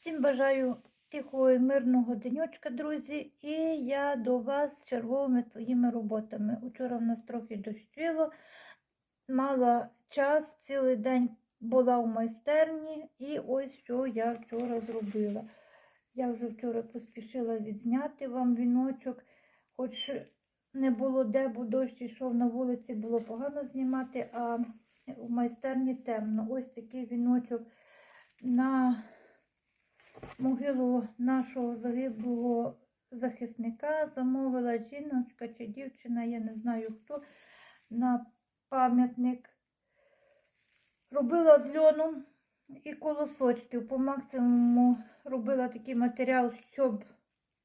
Всім бажаю тихого і мирного денечка, друзі. І я до вас з черговими своїми роботами. Учора в нас трохи дощило, мала час, цілий день була в майстерні, і ось що я вчора зробила. Я вже вчора поспішила відзняти вам віночок, хоч не було де, бо дощ йшов на вулиці, було погано знімати, а в майстерні темно. Ось такий віночок на могилу нашого загиблого захисника замовила жіночка чи дівчина, я не знаю хто, на пам'ятник. Робила з льону і колосочків. По максимуму робила такий матеріал, щоб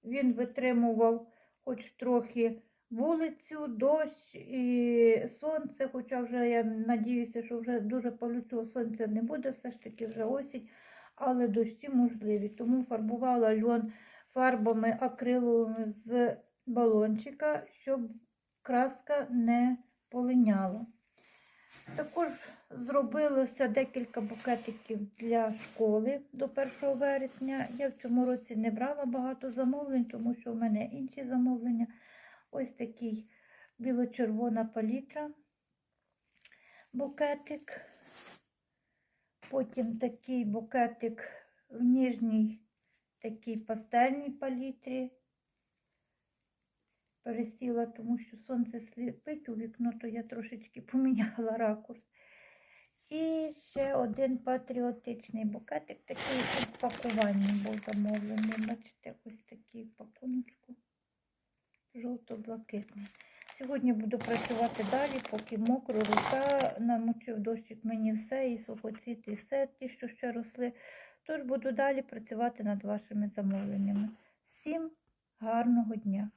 він витримував хоч трохи вулицю, дощ і сонце. Хоча вже я надіюся, що вже дуже палючого сонця не буде, все ж таки вже осінь, але дощі можливі. Тому фарбувала льон фарбами акриловими з балончика, щоб краска не полиняла. Також зробилося декілька букетиків для школи до 1 вересня. Я в цьому році не брала багато замовлень, тому що в мене інші замовлення. Ось такий біло-червона палітра, букетик. Потім такий букетик в ніжній такій пастельній палітрі. Пересіла, тому що сонце сліпить у вікно, то я трошечки поміняла ракурс. І ще один патріотичний букетик, такий пакуванням був замовлений. Бачите, ось такий пакуночку жовто-блакитний. Сьогодні буду працювати далі, поки мокро, рука намочив дощик мені все, і сухоцвіт, і все, ті, що ще росли. Тож буду далі працювати над вашими замовленнями. Всім гарного дня!